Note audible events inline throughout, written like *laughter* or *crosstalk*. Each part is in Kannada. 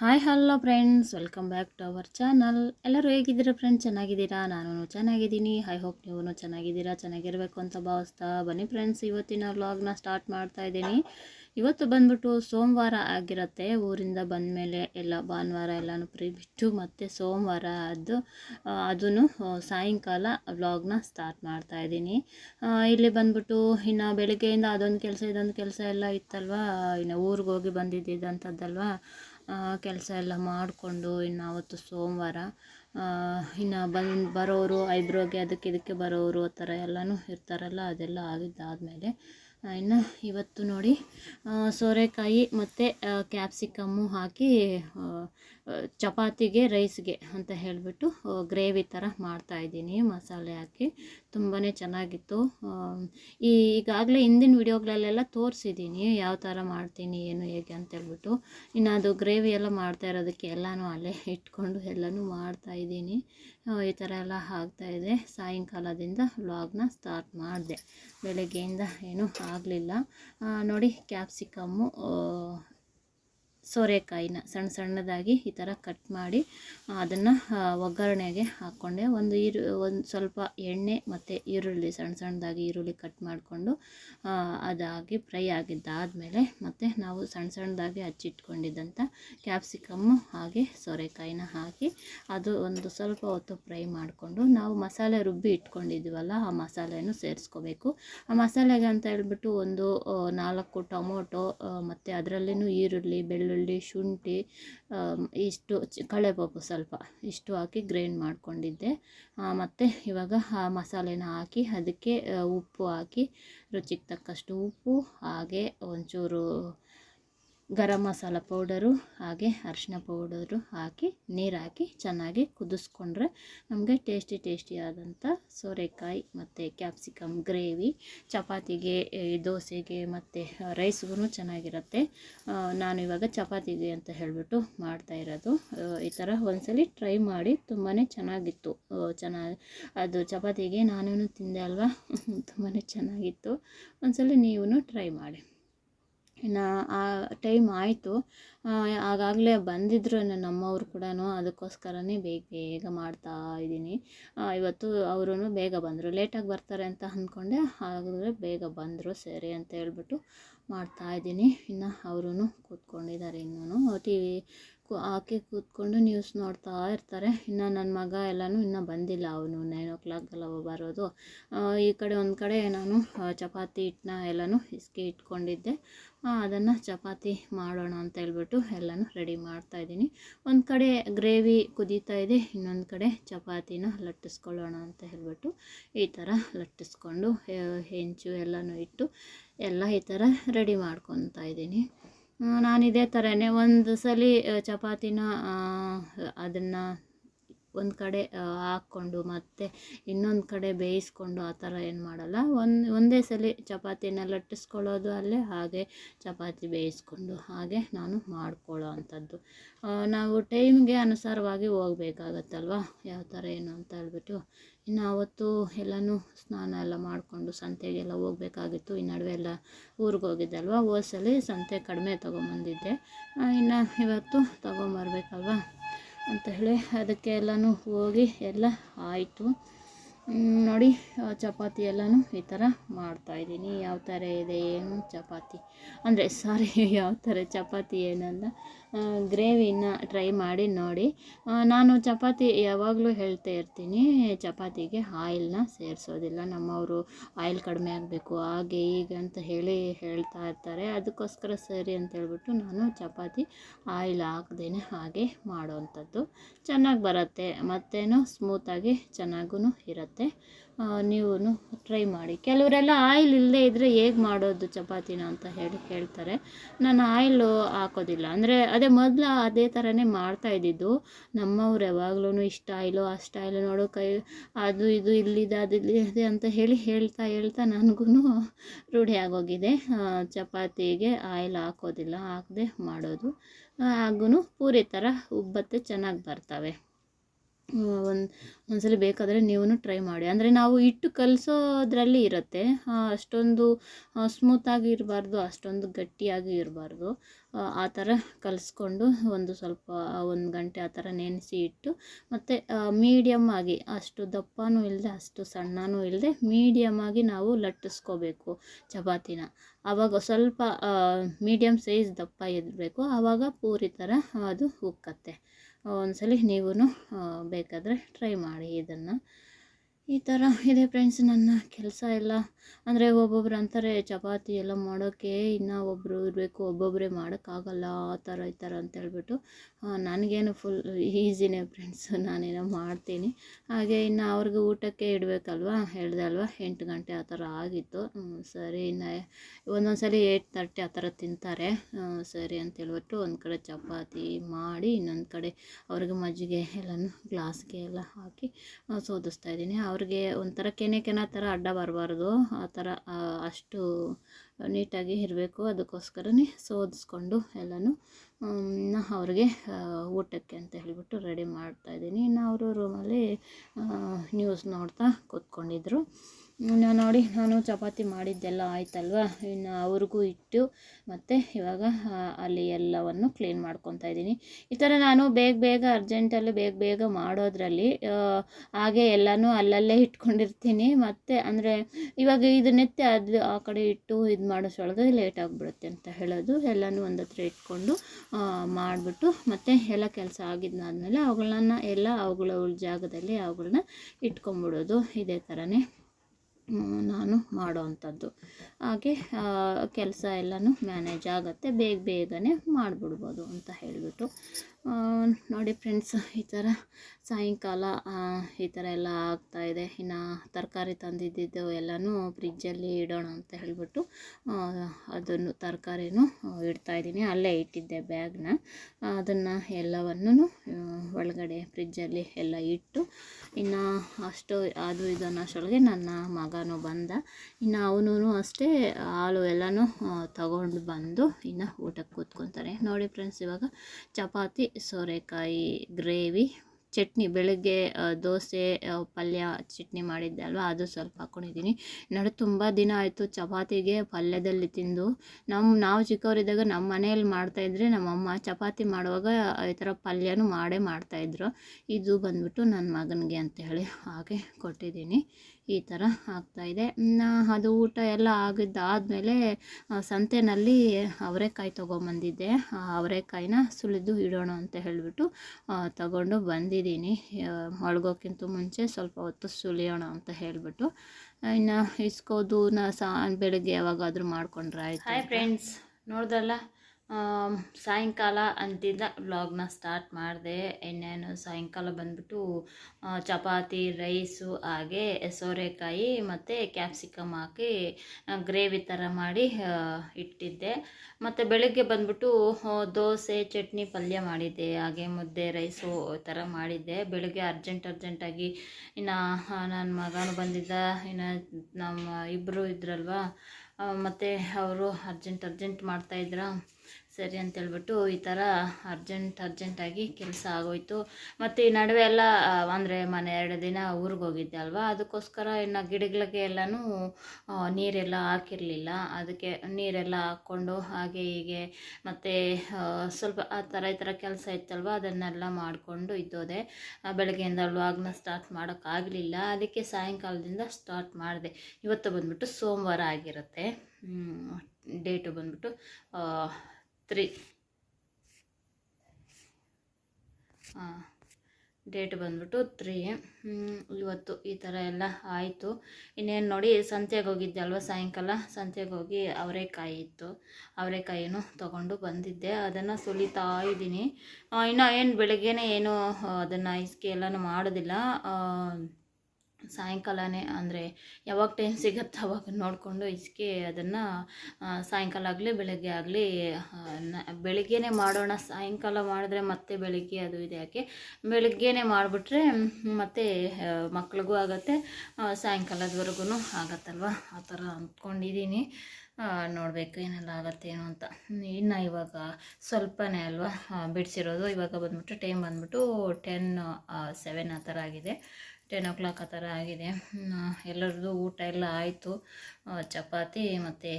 Hi hello friends welcome back to our channel ಎಲ್ಲರೂ ಹೇಗಿದ್ದೀರಾ ಫ್ರೆಂಡ್ಸ್ ಚೆನ್ನಾಗಿದ್ದೀರಾ? ನಾನು ಚೆನ್ನಾಗಿದ್ದೀನಿ. ಐ ಹೋಪ್ ನೀವು ಚೆನ್ನಾಗಿದ್ದೀರಾ? ಚೆನ್ನಾಗಿರಬೇಕು ಅಂತ ಭಾವಿಸ್ತಾ ಬನ್ನಿ ಫ್ರೆಂಡ್ಸ್ ಇವತ್ತಿನ ವ್ಲಾಗ್ನ ಸ್ಟಾರ್ಟ್ ಮಾಡ್ತಾ ಇದ್ದೀನಿ. ಇವತ್ತು ಬಂದ್ಬಿಟ್ಟು ಸೋಮವಾರ ಆಗಿರುತ್ತೆ. ಊರಿಂದ ಬಂದ ಮೇಲೆ ಎಲ್ಲ ಭಾನುವಾರ ಎಲ್ಲನೂ ಫ್ರೀ ಬಿಟ್ಟು ಮತ್ತೆ ಸೋಮವಾರ ಅದು ಅದನ್ನು ಸಾಯಂಕಾಲ ವ್ಲಾಗ್ನ ಸ್ಟಾರ್ಟ್ ಮಾಡ್ತಾ ಇದ್ದೀನಿ. ಇಲ್ಲಿ ಬಂದ್ಬಿಟ್ಟು ಇನ್ನು ಬೆಳಗ್ಗೆಯಿಂದ ಅದೊಂದು ಕೆಲಸ, ಇದೊಂದು ಕೆಲಸ ಎಲ್ಲ ಇತ್ತಲ್ವ? ಇನ್ನು ಊರಿಗೆ ಹೋಗಿ ಬಂದಿದ್ದಂಥದ್ದಲ್ವ ಕೆಲಸ ಎಲ್ಲ ಮಾಡಿಕೊಂಡು ಇನ್ನು ಆವತ್ತು ಸೋಮವಾರ ಇನ್ನು ಬಂದು, ಬರೋರು, ಐಬ್ರೋಗೆ ಅದಕ್ಕೆ ಇದಕ್ಕೆ ಬರೋರು ಆ ಥರ ಎಲ್ಲನೂ ಇರ್ತಾರಲ್ಲ, ಅದೆಲ್ಲ ಆಗಿದ್ದಾದಮೇಲೆ ಇನ್ನು ಇವತ್ತು ನೋಡಿ ಸೋರೆಕಾಯಿ ಮತ್ತು ಕ್ಯಾಪ್ಸಿಕಮ್ಮು ಹಾಕಿ ಚಪಾತಿಗೆ ರೈಸ್ಗೆ ಅಂತ ಹೇಳಿಬಿಟ್ಟು ಗ್ರೇವಿ ಥರ ಮಾಡ್ತಾಯಿದ್ದೀನಿ ಮಸಾಲೆ ಹಾಕಿ. ತುಂಬಾ ಚೆನ್ನಾಗಿತ್ತು. ಈಗಾಗಲೇ ಹಿಂದಿನ ವಿಡಿಯೋಗಳಲ್ಲೆಲ್ಲ ತೋರಿಸಿದ್ದೀನಿ, ಯಾವ ಥರ ಮಾಡ್ತೀನಿ, ಏನು ಹೇಗೆ ಅಂತೇಳ್ಬಿಟ್ಟು ಇನ್ನು ಅದು ಗ್ರೇವಿ ಎಲ್ಲ ಮಾಡ್ತಾ ಇರೋದಕ್ಕೆ ಎಲ್ಲನೂ ಅಲ್ಲೇ ಇಟ್ಕೊಂಡು ಎಲ್ಲನೂ ಮಾಡ್ತಾಯಿದ್ದೀನಿ ಈ ಥರ ಎಲ್ಲ ಆಗ್ತಾಯಿದೆ ಸಾಯಂಕಾಲದಿಂದ ವ್ಲಾಗ್ನ ಸ್ಟಾರ್ಟ್ ಮಾಡಿದೆ. ಬೆಳಗ್ಗೆಯಿಂದ ಏನೂ ಆಗಲಿಲ್ಲ. ನೋಡಿ, ಕ್ಯಾಪ್ಸಿಕಮ್ಮು ಸೋರೆಕಾಯಿನ ಸಣ್ಣ ಸಣ್ಣದಾಗಿ ಈ ಥರ ಕಟ್ ಮಾಡಿ ಅದನ್ನು ಒಗ್ಗರಣೆಗೆ ಹಾಕ್ಕೊಂಡೆ. ಒಂದು ಈರು, ಒಂದು ಸ್ವಲ್ಪ ಎಣ್ಣೆ ಮತ್ತು ಈರುಳ್ಳಿ, ಸಣ್ಣ ಸಣ್ಣದಾಗಿ ಈರುಳ್ಳಿ ಕಟ್ ಮಾಡಿಕೊಂಡು ಅದಾಗಿ ಫ್ರೈ ಆಗಿದ್ದಾದಮೇಲೆ ಮತ್ತು ನಾವು ಸಣ್ಣ ಸಣ್ಣದಾಗಿ ಹಚ್ಚಿಟ್ಕೊಂಡಿದ್ದಂಥ ಕ್ಯಾಪ್ಸಿಕಮ್ಮು ಹಾಗೆ ಸೋರೆಕಾಯಿನ ಹಾಕಿ, ಅದು ಒಂದು ಸ್ವಲ್ಪ ಹೊತ್ತು ಫ್ರೈ ಮಾಡಿಕೊಂಡು, ನಾವು ಮಸಾಲೆ ರುಬ್ಬಿ ಇಟ್ಕೊಂಡಿದ್ದೀವಲ್ಲ ಆ ಮಸಾಲೆಯನ್ನು ಸೇರಿಸ್ಕೋಬೇಕು. ಆ ಮಸಾಲೆಗೆ ಅಂತ ಹೇಳ್ಬಿಟ್ಟು ಒಂದು ನಾಲ್ಕು ಟೊಮೊಟೊ ಮತ್ತು ಅದರಲ್ಲಿನೂ ಈರುಳ್ಳಿ, ಬೆಳ್ಳುಳ್ಳಿ ಬೆಳ್ಳುಳ್ಳಿ ಶುಂಠಿ ಇಷ್ಟು ಕಳೆಪಪ್ಪು ಸ್ವಲ್ಪ ಇಷ್ಟು ಹಾಕಿ ಗ್ರೈಂಡ್ ಮಾಡಿಕೊಂಡಿದ್ದೆ. ಮತ್ತು ಇವಾಗ ಆ ಮಸಾಲೆನ ಹಾಕಿ ಅದಕ್ಕೆ ಉಪ್ಪು ಹಾಕಿ ರುಚಿಗೆ ತಕ್ಕಷ್ಟು ಉಪ್ಪು, ಹಾಗೆ ಒಂಚೂರು ಗರಂ ಮಸಾಲ ಪೌಡರು, ಹಾಗೆ ಅರಿಶಿನ ಪೌಡರು ಹಾಕಿ, ನೀರು ಹಾಕಿ ಚೆನ್ನಾಗಿ ಕುದಿಸ್ಕೊಂಡ್ರೆ ನಮಗೆ ಟೇಸ್ಟಿ ಟೇಸ್ಟಿಯಾದಂಥ ಸೋರೆಕಾಯಿ ಮತ್ತು ಕ್ಯಾಪ್ಸಿಕಮ್ ಗ್ರೇವಿ ಚಪಾತಿಗೆ ದೋಸೆಗೆ ಮತ್ತು ರೈಸ್ಗೂ ಚೆನ್ನಾಗಿರುತ್ತೆ. ನಾನು ಇವಾಗ ಚಪಾತಿಗೆ ಅಂತ ಹೇಳಿಬಿಟ್ಟು ಮಾಡ್ತಾಯಿರೋದು ಈ ಥರ ಒಂದ್ಸಲಿ ಟ್ರೈ ಮಾಡಿ ತುಂಬಾ ಚೆನ್ನಾಗಿತ್ತು. ಚೆನ್ನಾಗಿ ಅದು ಚಪಾತಿಗೆ ನಾನೂ ತಿಂದೆ ಅಲ್ವಾ? *laughs* ತುಂಬಾ ಚೆನ್ನಾಗಿತ್ತು. ಒಂದ್ಸಲಿ ನೀವು ಟ್ರೈ ಮಾಡಿ. ಇನ್ನು ಆ ಟೈಮ್ ಆಯಿತು. ಆಗಾಗಲೇ ಬಂದಿದ್ದರು ನನ್ನ ಅಮ್ಮವ್ರು ಕೂಡ ಅದಕ್ಕೋಸ್ಕರನೇ ಬೇಗ ಬೇಗ ಮಾಡ್ತಾ ಇದ್ದೀನಿ. ಇವತ್ತು ಅವರು ಬೇಗ ಬಂದರು. ಲೇಟಾಗಿ ಬರ್ತಾರೆ ಅಂತ ಅಂದ್ಕೊಂಡೆ ಹಾಗಾದರೆ ಬೇಗ ಬಂದರು ಸರಿ ಅಂತ ಹೇಳ್ಬಿಟ್ಟು ಮಾಡ್ತಾಯಿದ್ದೀನಿ ಇನ್ನು ಅವರು ಕೂತ್ಕೊಂಡಿದ್ದಾರೆ ಇನ್ನೂ ಟಿ ವಿ ಹಾಕಿ ಕೂತ್ಕೊಂಡು ನ್ಯೂಸ್ ನೋಡ್ತಾ ಇರ್ತಾರೆ. ಇನ್ನು ನನ್ನ ಮಗ ಎಲ್ಲನೂ ಇನ್ನೂ ಬಂದಿಲ್ಲ ಅವನು. ನೈನ್ ಓ ಕ್ಲಾಕ್ಗೆಲ್ಲ ಬರೋದು. ಈ ಕಡೆ ಒಂದು ಕಡೆ ನಾನು ಚಪಾತಿ ಹಿಟ್ಟನ್ನ ಎಲ್ಲನೂ ಇಸ್ಕಿ ಇಟ್ಕೊಂಡಿದ್ದೆ. ಅದನ್ನು ಚಪಾತಿ ಮಾಡೋಣ ಅಂತ ಹೇಳ್ಬಿಟ್ಟು ಎಲ್ಲನೂ ರೆಡಿ ಮಾಡ್ತಾ ಇದ್ದೀನಿ. ಒಂದು ಕಡೆ ಗ್ರೇವಿ ಕುದೀತಾ ಇದೆ, ಇನ್ನೊಂದು ಕಡೆ ಚಪಾತಿನ ಲಟ್ಟಿಸ್ಕೊಳ್ಳೋಣ ಅಂತ ಹೇಳ್ಬಿಟ್ಟು ಈ ಥರ ಲಟ್ಟಿಸ್ಕೊಂಡು ಹೆಂಚು ಎಲ್ಲನೂ ಇಟ್ಟು ಎಲ್ಲ ಈ ಥರ ರೆಡಿ ಮಾಡ್ಕೊತಾ ಇದ್ದೀನಿ. ನಾನು ಇದೇ ಥರನೇ ಒಂದು ಸಲ, ಚಪಾತಿನ ಅದನ್ನು ಒಂದು ಕಡೆ ಹಾಕ್ಕೊಂಡು ಮತ್ತು ಇನ್ನೊಂದು ಕಡೆ ಬೇಯಿಸ್ಕೊಂಡು ಆ ಥರ ಏನು ಮಾಡಲ್ಲ. ಒಂದು, ಒಂದೇ ಸಲ ಚಪಾತಿನ ಲಟ್ಟಿಸ್ಕೊಳ್ಳೋದು ಅಲ್ಲೇ, ಹಾಗೆ ಚಪಾತಿ ಬೇಯಿಸ್ಕೊಂಡು ಹಾಗೆ ನಾನು ಮಾಡ್ಕೊಳ್ಳೋ ಅಂಥದ್ದು. ನಾವು ಟೈಮ್ಗೆ ಅನುಸಾರವಾಗಿ ಹೋಗ್ಬೇಕಾಗತ್ತಲ್ವ? ಯಾವ ಥರ ಏನು ಅಂತ ಹೇಳ್ಬಿಟ್ಟು ಇನ್ನು ಅವತ್ತು ಎಲ್ಲನೂ ಸ್ನಾನ ಎಲ್ಲ ಮಾಡಿಕೊಂಡು ಸಂತೆಗೆಲ್ಲ ಹೋಗ್ಬೇಕಾಗಿತ್ತು. ಈ ನಡುವೆ ಎಲ್ಲ ಊರಿಗೆ ಹೋಗಿದ್ದಲ್ವ? ಹೋದ್ಸಲಿ ಸಂತೆ ಕಡಿಮೆ ತೊಗೊಂಬಂದಿದ್ದೆ. ಇನ್ನು ಇವತ್ತು ತೊಗೊಂಬರ್ಬೇಕಲ್ವ? ಅಂತ ಹೇಳಿ ಅದಕ್ಕೆ ಎಲ್ಲನೂ ಹೋಗಿ ಎಲ್ಲ ಆಯಿತು. ನೋಡಿ ಚಪಾತಿ ಎಲ್ಲನೂ ಈ ಥರ ಮಾಡ್ತಾಯಿದ್ದೀನಿ ಯಾವ ಥರ ಇದೆ, ಏನು ಚಪಾತಿ? ಅಂದರೆ ಸಾರಿ ಯಾವ ಥರ ಚಪಾತಿ ಏನಲ್ಲ ಗ್ರೇವಿನ ಟ್ರೈ ಮಾಡಿ ನೋಡಿ. ನಾನು ಚಪಾತಿ ಯಾವಾಗಲೂ ಹೇಳ್ತಾ ಇರ್ತೀನಿ, ಚಪಾತಿಗೆ ಆಯಿಲ್ನ ಸೇರಿಸೋದಿಲ್ಲ. ನಮ್ಮವರು ಆಯಿಲ್ ಕಡಿಮೆ ಆಗಬೇಕು, ಹಾಗೆ ಹೀಗೆ ಅಂತ ಹೇಳಿ ಹೇಳ್ತಾ ಇರ್ತಾರೆ. ಅದಕ್ಕೋಸ್ಕರ ಸರಿ ಅಂತ ಹೇಳ್ಬಿಟ್ಟು ನಾನು ಚಪಾತಿ ಆಯಿಲ್ ಹಾಕ್ದೇ ಹಾಗೆ ಮಾಡೋವಂಥದ್ದು ಚೆನ್ನಾಗಿ ಬರುತ್ತೆ, ಮತ್ತೇನು ಸ್ಮೂತಾಗಿ ಚೆನ್ನಾಗೂ ಇರುತ್ತೆ. ನೀವು ಟ್ರೈ ಮಾಡಿ. ಕೆಲವರೆಲ್ಲ ಆಯಿಲ್ ಇಲ್ಲದೇ ಇದ್ದರೆ ಹೇಗೆ ಮಾಡೋದು ಚಪಾತಿನ ಅಂತ ಹೇಳಿ ಹೇಳ್ತಾರೆ ನಾನು ಆಯಿಲು ಹಾಕೋದಿಲ್ಲ. ಅಂದರೆ ಅದೇ ಮೊದಲು ಅದೇ ಥರನೇ ಮಾಡ್ತಾ ಇದ್ದಿದ್ದು. ನಮ್ಮವ್ರು ಯಾವಾಗ್ಲೂ ಇಷ್ಟ ಆಯಿಲು ಅಷ್ಟು ಆಯಿಲು ನೋಡು, ಕೈ ಅದು ಇದು ಇಲ್ಲಿದೆ, ಅದು ಇಲ್ಲಿದೆ ಅಂತ ಹೇಳಿ ಹೇಳ್ತಾ ಹೇಳ್ತಾ ನನಗೂ ರೂಢಿ ಆಗೋಗಿದೆ. ಚಪಾತಿಗೆ ಆಯಿಲ್ ಹಾಕೋದಿಲ್ಲ. ಹಾಕದೆ ಮಾಡೋದು. ಹಾಗೂ ಪೂರಿ ಥರ ಉಬ್ಬತ್ತೆ, ಚೆನ್ನಾಗಿ ಬರ್ತವೆ. ಒಂದು ಒಂದ್ಸಲ ಬೇಕಾದರೆ ನೀವು ಟ್ರೈ ಮಾಡಿ. ಅಂದರೆ ನಾವು ಇಟ್ಟು ಕಲಿಸೋದ್ರಲ್ಲಿ ಇರುತ್ತೆ. ಅಷ್ಟೊಂದು ಸ್ಮೂತಾಗಿ ಇರಬಾರ್ದು, ಅಷ್ಟೊಂದು ಗಟ್ಟಿಯಾಗಿ ಇರಬಾರ್ದು. ಆ ಥರ ಕಲಿಸ್ಕೊಂಡು ಒಂದು ಸ್ವಲ್ಪ ಒಂದು ಗಂಟೆ ಆ ಥರ ನೆನೆಸಿ ಇಟ್ಟು, ಮತ್ತು ಮೀಡಿಯಮ್ ಆಗಿ, ಅಷ್ಟು ದಪ್ಪನೂ ಇಲ್ಲದೆ ಅಷ್ಟು ಸಣ್ಣನೂ ಇಲ್ಲದೆ ಮೀಡಿಯಮ್ ಆಗಿ ನಾವು ಲಟ್ಟಿಸ್ಕೋಬೇಕು ಚಪಾತಿನ. ಆವಾಗ ಸ್ವಲ್ಪ ಮೀಡಿಯಮ್ ಸೈಜ್ ದಪ್ಪ ಇರಬೇಕು. ಆವಾಗ ಪೂರಿ ಥರ ಅದು ಉಕ್ಕತ್ತೆ. ಒಂದ್ಸಲಿ ನೀವು ಬೇಕಾದರೆ ಟ್ರೈ ಮಾಡಿ ಇದನ್ನು. ಈ ಥರ ಇದೆ ಫ್ರೆಂಡ್ಸ್ ನನ್ನ ಕೆಲಸ ಎಲ್ಲ. ಅಂದರೆ ಒಬ್ಬೊಬ್ರು ಅಂತಾರೆ, ಚಪಾತಿ ಎಲ್ಲ ಮಾಡೋಕ್ಕೆ ಇನ್ನೂ ಒಬ್ಬರು ಇರಬೇಕು ಒಬ್ಬೊಬ್ಬರೇ ಮಾಡೋಕ್ಕಾಗಲ್ಲ, ಆ ಥರ, ಈ ಥರ ಅಂತ ಹೇಳ್ಬಿಟ್ಟು ನನಗೇನು ಫುಲ್ ಈಸಿನೇ ಫ್ರೆಂಡ್ಸ್ ನಾನೇನೋ ಮಾಡ್ತೀನಿ. ಹಾಗೆ ಇನ್ನು ಅವ್ರಿಗೆ ಊಟಕ್ಕೆ ಇಡಬೇಕಲ್ವಾ? ಹೇಳಿದೆ ಅಲ್ವಾ? ಎಂಟು ಗಂಟೆ ಆ ಥರ ಆಗಿತ್ತು. ಸರಿ, ಇನ್ನು ಒಂದೊಂದು ಸಲ ಏಯ್ಟ್ ತರ್ಟಿ ಆ ಥರ ತಿಂತಾರೆ. ಸರಿ ಅಂತ ಹೇಳ್ಬಿಟ್ಟು ಒಂದು ಕಡೆ ಚಪಾತಿ ಮಾಡಿ, ಇನ್ನೊಂದು ಕಡೆ ಅವ್ರಿಗೆ ಮಜ್ಜಿಗೆ ಎಲ್ಲನೂ ಗ್ಲಾಸ್ಗೆ ಎಲ್ಲ ಹಾಕಿ ಸೋದಿಸ್ತಾ ಇದ್ದೀನಿ. ಅವ್ರಿಗೆ ಒಂಥರ ಕೆನೆ ಕೆನ ಥರ ಅಡ್ಡ ಬರಬಾರ್ದು. ಆ ಥರ ಅಷ್ಟು ನೀಟಾಗಿ ಇರಬೇಕು. ಅದಕ್ಕೋಸ್ಕರನೇ ಸೋದಿಸ್ಕೊಂಡು ಎಲ್ಲನೂ ಅವ್ರಿಗೆ ಊಟಕ್ಕೆ ಅಂತ ಹೇಳಿಬಿಟ್ಟು ರೆಡಿ ಮಾಡ್ತಾಯಿದ್ದೀನಿ ಇನ್ನು ಅವರು ರೂಮಲ್ಲಿ ನ್ಯೂಸ್ ನೋಡ್ತಾ ಕೂತ್ಕೊಂಡಿದ್ರು. ಇನ್ನು ನೋಡಿ ನಾನು ಚಪಾತಿ ಮಾಡಿದ್ದೆಲ್ಲ ಆಯ್ತಲ್ವಾ? ಇನ್ನು ಅವ್ರಿಗೂ ಇಟ್ಟು ಮತ್ತು ಇವಾಗ ಅಲ್ಲಿ ಎಲ್ಲವನ್ನು ಕ್ಲೀನ್ ಮಾಡ್ಕೊತಾ ಇದ್ದೀನಿ. ಈ ಥರ ನಾನು ಬೇಗ ಬೇಗ ಅರ್ಜೆಂಟಲ್ಲಿ ಬೇಗ ಬೇಗ ಮಾಡೋದ್ರಲ್ಲಿ ಹಾಗೆ ಎಲ್ಲನೂ ಅಲ್ಲಲ್ಲೇ ಇಟ್ಕೊಂಡಿರ್ತೀನಿ. ಮತ್ತು ಅಂದರೆ ಇವಾಗ ಇದನ್ನೆತ್ತೆ ಅದು ಆ ಕಡೆ ಇಟ್ಟು ಇದು ಮಾಡೋಸೊಳಗೆ ಲೇಟ್ ಆಗಿಬಿಡುತ್ತೆ ಅಂತ ಹೇಳೋದು. ಎಲ್ಲನೂ ಒಂದು ಹತ್ರ ಇಟ್ಕೊಂಡು ಮಾಡಿಬಿಟ್ಟು ಮತ್ತು ಎಲ್ಲ ಕೆಲಸ ಆಗಿದ್ದಾದ್ಮೇಲೆ ಅವುಗಳನ್ನ ಎಲ್ಲ ಅವುಗಳ ಜಾಗದಲ್ಲಿ ಅವುಗಳನ್ನ ಇಟ್ಕೊಂಬಿಡೋದು. ಇದೇ ಥರನೇ. ನಾನು ಮಾಡೋವಂಥದ್ದು ಹಾಗೆ ಕೆಲಸ ಎಲ್ಲನೂ ಮ್ಯಾನೇಜ್ ಆಗುತ್ತೆ. ಬೇಗ ಬೇಗನೆ ಮಾಡಿಬಿಡ್ಬೋದು ಅಂತ ಹೇಳಿಬಿಟ್ಟು. ನೋಡಿ ಫ್ರೆಂಡ್ಸ್, ಈ ಥರ ಸಾಯಂಕಾಲ ಈ ಥರ ಎಲ್ಲ ಆಗ್ತಾಯಿದೆ ಇನ್ನು ತರಕಾರಿ ತಂದಿದ್ದಿದ್ದು ಎಲ್ಲನೂ ಫ್ರಿಜ್ಜಲ್ಲಿ ಇಡೋಣ ಅಂತ ಹೇಳಿಬಿಟ್ಟು ಅದನ್ನು ತರಕಾರಿನೂ ಇಡ್ತಾಯಿದ್ದೀನಿ ಅಲ್ಲೇ ಇಟ್ಟಿದ್ದೆ ಬ್ಯಾಗ್ನ ಅದನ್ನು ಎಲ್ಲವನ್ನೂ ಒಳಗಡೆ ಫ್ರಿಜ್ಜಲ್ಲಿ ಎಲ್ಲ ಇಟ್ಟು, ಇನ್ನು ಅಷ್ಟು, ಅದು ಇದನ್ನು ಅಷ್ಟರೊಳಗೆ ನನ್ನ ಮಗನೂ ಬಂದ. ಇನ್ನು ಅವನು ಅಷ್ಟೇ ಹಾಲು ಎಲ್ಲನೂ ತಗೊಂಡು ಬಂದು ಇನ್ನು ಊಟಕ್ಕೆ ಕೂತ್ಕೊತಾರೆ. ನೋಡಿ ಫ್ರೆಂಡ್ಸ್, ಇವಾಗ ಚಪಾತಿ ಸೋರೆಕಾಯಿ, ಗ್ರೇವಿ, ಚಟ್ನಿ, ಬೆಳಗ್ಗೆ ದೋಸೆ ಪಲ್ಯ, ಚಟ್ನಿ ಮಾಡಿದ್ದೆ ಅಲ್ವಾ? ಅದು ಸ್ವಲ್ಪ ಹಾಕ್ಕೊಂಡಿದ್ದೀನಿ ನಡು ತುಂಬ ದಿನ ಆಯಿತು ಚಪಾತಿಗೆ ಪಲ್ಯದಲ್ಲಿ ತಿಂದು. ನಮ್ಮ ನಾವು ಚಿಕ್ಕವರಿದ್ದಾಗ ನಮ್ಮ ಮನೆಯಲ್ಲಿ ಮಾಡ್ತಾಯಿದ್ರೆ ನಮ್ಮಮ್ಮ ಚಪಾತಿ ಮಾಡುವಾಗ ಈ ಥರ ಪಲ್ಯನೂ ಮಾಡೇ ಮಾಡ್ತಾಯಿದ್ರು ಇದು ಬಂದ್ಬಿಟ್ಟು ನನ್ನ ಮಗನಿಗೆ ಅಂತ ಹೇಳಿ ಹಾಗೆ ಕೊಟ್ಟಿದ್ದೀನಿ. ಈ ಥರ ಆಗ್ತಾಯಿದೆ ಇನ್ನು ಅದು ಊಟ ಎಲ್ಲ ಆಗಿದ್ದಾದಮೇಲೆ ಸಂತೆನಲ್ಲಿ ಅವರೆಕಾಯಿ ತೊಗೊಂಬಂದಿದ್ದೆ. ಆ ಅವರೆಕಾಯಿನ ಸುಲಿದು ಇಡೋಣ ಅಂತ ಹೇಳಿಬಿಟ್ಟು ತಗೊಂಡು ಬಂದಿದ್ದೀನಿ. ಮಳ್ಗೋಕ್ಕಿಂತ ಮುಂಚೆ ಸ್ವಲ್ಪ ಹೊತ್ತು ಸುಲಿಯೋಣ ಅಂತ ಹೇಳಿಬಿಟ್ಟು. ಇನ್ನು ಇಸ್ಕೋದು ನಾ ಸಾ ಬೆಳಗ್ಗೆ ಯಾವಾಗಾದರೂ ಮಾಡ್ಕೊಂಡ್ರೆ ಆಯ್ತು ಹಾಯ್ ಫ್ರೆಂಡ್ಸ್ ನೋಡ್ದಲ್ಲ? ಸಾಯಂಕಾಲ ಅಂತಿದ್ದ ವ್ಲಾಗ್ನ ಸ್ಟಾರ್ಟ್ ಮಾಡಿದೆ. ಇನ್ನೇನು ಸಾಯಂಕಾಲ ಬಂದ್ಬಿಟ್ಟು ಚಪಾತಿ, ರೈಸು, ಹಾಗೆ ಸೋರೆಕಾಯಿ ಮತ್ತು ಕ್ಯಾಪ್ಸಿಕಮ್ ಹಾಕಿ ಗ್ರೇವಿ ಥರ ಮಾಡಿ ಇಟ್ಟಿದ್ದೆ. ಮತ್ತು ಬೆಳಗ್ಗೆ ಬಂದ್ಬಿಟ್ಟು ದೋಸೆ, ಚಟ್ನಿ, ಪಲ್ಯ ಮಾಡಿದ್ದೆ. ಹಾಗೆ ಮುದ್ದೆ, ರೈಸು ಥರ ಮಾಡಿದ್ದೆ. ಬೆಳಗ್ಗೆ ಅರ್ಜೆಂಟ್ ಅರ್ಜೆಂಟಾಗಿ ಇನ್ನು ನನ್ನ ಮಗನು ಬಂದಿದ್ದ. ಇನ್ನು ನಮ್ಮ ಇಬ್ಬರು ಇದ್ರಲ್ವ? ಮತ್ತು ಅವರು ಅರ್ಜೆಂಟ್ ಅರ್ಜೆಂಟ್ ಮಾಡ್ತಾಯಿದ್ರ ಸರಿ ಅಂತೇಳ್ಬಿಟ್ಟು ಈ ಥರ ಅರ್ಜೆಂಟ್, ಅರ್ಜೆಂಟಾಗಿ ಕೆಲಸ ಆಗೋಯ್ತು. ಮತ್ತು ಈ ನಡುವೆ ಎಲ್ಲ ಅಂದರೆ ಮನೆ ಎರಡು ದಿನ ಊರಿಗೆ ಹೋಗಿದ್ದೆ ಅಲ್ವಾ? ಅದಕ್ಕೋಸ್ಕರ ಇನ್ನು ಗಿಡಗಳಿಗೆ ಎಲ್ಲನೂ ನೀರೆಲ್ಲ ಹಾಕಿರಲಿಲ್ಲ. ಅದಕ್ಕೆ ನೀರೆಲ್ಲ ಹಾಕ್ಕೊಂಡು ಹಾಗೆ ಹೀಗೆ ಮತ್ತು ಸ್ವಲ್ಪ ಆ ಥರ ಈ ಥರ ಕೆಲಸ ಇತ್ತಲ್ವ? ಅದನ್ನೆಲ್ಲ ಮಾಡಿಕೊಂಡು ಇದ್ದೋದೆ. ಬೆಳಗ್ಗೆಯಿಂದ ವ್ಲಾಗ್ನ ಸ್ಟಾರ್ಟ್ ಮಾಡೋಕ್ಕಾಗಲಿಲ್ಲ ಅದಕ್ಕೆ ಸಾಯಂಕಾಲದಿಂದ ಸ್ಟಾರ್ಟ್ ಮಾಡಿದೆ. ಇವತ್ತು ಬಂದ್ಬಿಟ್ಟು ಸೋಮವಾರ ಆಗಿರುತ್ತೆ. ಡೇಟು ಬಂದ್ಬಿಟ್ಟು ತ್ರೀ ಡೇಟ್ ಬಂದ್ಬಿಟ್ಟು ತ್ರೀ ಇವತ್ತು ಈ ಥರ ಎಲ್ಲ ಆಯಿತು. ಇನ್ನೇನು ನೋಡಿ, ಸಂತೆಗೆ ಹೋಗಿದ್ದೆ ಅಲ್ವಾ ಸಾಯಂಕಾಲ? ಸಂತೆಗೆ ಹೋಗಿ ಅವರೆಕಾಯಿ ಇತ್ತು. ಅವರೆಕಾಯಿನೂ ತೊಗೊಂಡು ಬಂದಿದ್ದೆ. ಅದನ್ನು ಸುಲಿತಾ ಇದ್ದೀನಿ. ಇನ್ನೂ ಏನು, ಬೆಳಗ್ಗೆನೇ ಏನು ಅದನ್ನು ಐಸ್ಕೆ ಎಲ್ಲನೂ ಮಾಡೋದಿಲ್ಲ. ಸಾಯಂಕಾಲನೇ ಅಂದರೆ ಯಾವಾಗ ಟೈಮ್ ಸಿಗತ್ತೆ ಅವಾಗ ನೋಡಿಕೊಂಡು ಇಸ್ಕೆ ಅದನ್ನು ಸಾಯಂಕಾಲ ಆಗಲಿ ಬೆಳಗ್ಗೆ ಆಗಲಿ ಬೆಳಗ್ಗೆನೇ ಮಾಡೋಣ, ಸಾಯಂಕಾಲ ಮಾಡಿದ್ರೆ ಮತ್ತೆ ಬೆಳಗ್ಗೆ ಅದು ಇದು ಯಾಕೆ? ಬೆಳಗ್ಗೆನೇ ಮಾಡಿಬಿಟ್ರೆ ಮತ್ತೆ ಮಕ್ಳಿಗೂ ಆಗತ್ತೆ ಸಾಯಂಕಾಲದವರೆಗೂ ಆಗತ್ತಲ್ವ? ಆ ಥರ ಅಂದ್ಕೊಂಡಿದ್ದೀನಿ ನೋಡಬೇಕು ಏನೆಲ್ಲ ಆಗತ್ತೆ ಏನು ಅಂತ. ಇನ್ನು ಇವಾಗ ಸ್ವಲ್ಪನೇ ಅಲ್ವಾ? ಬಿಡಿಸಿರೋದು. ಇವಾಗ ಬಂದ್ಬಿಟ್ಟು ಟೈಮ್ ಬಂದ್ಬಿಟ್ಟು ಟೆನ್ ಸೆವೆನ್ ಆ ಥರ ಆಗಿದೆ. ಟೆನ್ ಓ ಕ್ಲಾಕ್ ಆ ಥರ ಆಗಿದೆ. ಎಲ್ಲರದ್ದು ಊಟ ಎಲ್ಲ ಆಯಿತು. ಚಪಾತಿ ಮತ್ತು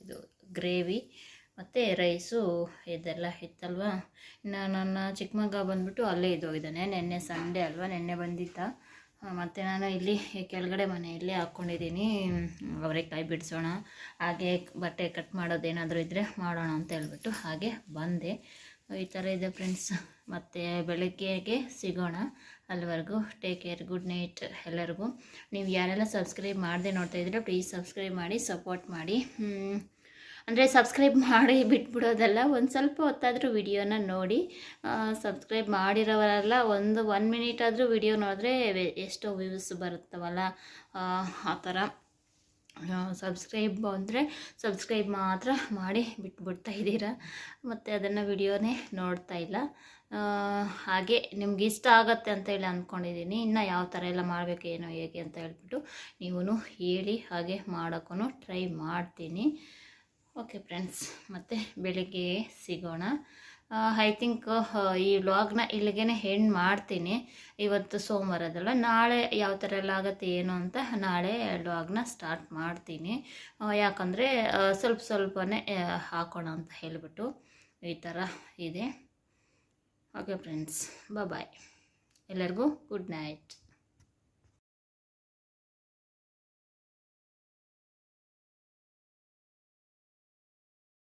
ಇದು ಗ್ರೇವಿ ಮತ್ತು ರೈಸು ಇದೆಲ್ಲ ಇತ್ತಲ್ವ? ಇನ್ನು ನನ್ನ ಚಿಕ್ಕ ಬಂದ್ಬಿಟ್ಟು ಅಲ್ಲೇ ಇದ್ದೋಗಿದ್ದಾನೆ. ನಿನ್ನೆ ಸಂಡೇ ಅಲ್ವಾ? ನಿನ್ನೆ ಬಂದಿದ್ದ. ಮತ್ತು ನಾನು ಇಲ್ಲಿ ಕೆಳಗಡೆ ಮನೆಯಲ್ಲೇ ಹಾಕ್ಕೊಂಡಿದ್ದೀನಿ ಕೈ ಬಿಡಿಸೋಣ. ಹಾಗೆ ಬಟ್ಟೆ ಕಟ್ ಮಾಡೋದೇನಾದರೂ ಇದ್ದರೆ ಮಾಡೋಣ ಅಂತ ಹೇಳ್ಬಿಟ್ಟು ಹಾಗೆ ಬಂದೆ. ಈ ಥರ ಇದೆ ಫ್ರೆಂಡ್ಸ್. ಮತ್ತು ಬೆಳಗ್ಗೆಗೆ ಸಿಗೋಣ. ಅಲ್ಲಿವರೆಗೂ ಟೇಕ್ ಕೇರ್ ಗುಡ್ ನೈಟ್ ಎಲ್ಲರಿಗೂ. ನೀವು ಯಾರೆಲ್ಲ ಸಬ್ಸ್ಕ್ರೈಬ್ ಮಾಡದೆ ನೋಡ್ತಾ ಇದ್ದೀರಾ ಪ್ಲೀಸ್ ಸಬ್ಸ್ಕ್ರೈಬ್ ಮಾಡಿ ಸಪೋರ್ಟ್ ಮಾಡಿ. ಅಂದರೆ ಸಬ್ಸ್ಕ್ರೈಬ್ ಮಾಡಿ ಬಿಟ್ಬಿಡೋದಲ್ಲ ಒಂದು ಸ್ವಲ್ಪ ಹೊತ್ತಾದರೂ ವಿಡಿಯೋನ ನೋಡಿ. ಸಬ್ಸ್ಕ್ರೈಬ್ ಮಾಡಿರೋವರೆಲ್ಲ ಒಂದು ಒನ್ ಮಿನಿಟ್ ಆದರೂ ವಿಡಿಯೋ ನೋಡಿದ್ರೆ ಎಷ್ಟೋ ವ್ಯೂಸ್ ಬರುತ್ತವಲ್ಲ. ಆ, ಥರ ಸಬ್ಸ್ಕ್ರೈಬ್ ಅಂದರೆ ಸಬ್ಸ್ಕ್ರೈಬ್ ಮಾತ್ರ ಮಾಡಿ ಬಿಟ್ಬಿಡ್ತಾ ಇದ್ದೀರಾ. ಮತ್ತು ಅದನ್ನು ವಿಡಿಯೋನೇ ನೋಡ್ತಾ ಇಲ್ಲ. ಹಾಗೆ ನಿಮ್ಗೆ ಇಷ್ಟ ಆಗತ್ತೆ ಅಂತ ಹೇಳಿ ಅಂದ್ಕೊಂಡಿದ್ದೀನಿ ಇನ್ನು ಯಾವ ಥರ ಎಲ್ಲ ಮಾಡಬೇಕು, ಏನೋ, ಹೇಗೆ ಅಂತ ಹೇಳ್ಬಿಟ್ಟು ನೀವು ಹೇಳಿ ಹಾಗೆ ಮಾಡೋಕ್ಕೂ ಟ್ರೈ ಮಾಡ್ತೀನಿ. ಓಕೆ ಫ್ರೆಂಡ್ಸ್, ಮತ್ತು ಬೆಳಿಗ್ಗೆ ಸಿಗೋಣ. ಐ ಥಿಂಕ್ ಈ ವ್ಲಾಗ್ನ ಇಲ್ಲಿಗೆ ಹೆಣ್ ಮಾಡ್ತೀನಿ. ಇವತ್ತು ಸೋಮವಾರದಲ್ಲ, ನಾಳೆ ಯಾವ ಥರ ಎಲ್ಲ ಆಗುತ್ತೆ, ಏನು ಅಂತ ನಾಳೆ ವ್ಲಾಗ್ನ ಸ್ಟಾರ್ಟ್ ಮಾಡ್ತೀನಿ. ಯಾಕಂದರೆ ಸ್ವಲ್ಪ ಸ್ವಲ್ಪನೇ ಹಾಕೋಣ ಅಂತ ಹೇಳಿಬಿಟ್ಟು ಈ ಥರ ಇದೆ. ಓಕೆ ಫ್ರೆಂಡ್ಸ್ ಬಾಯ್ ಎಲ್ಲರಿಗೂ ಗುಡ್ ನೈಟ್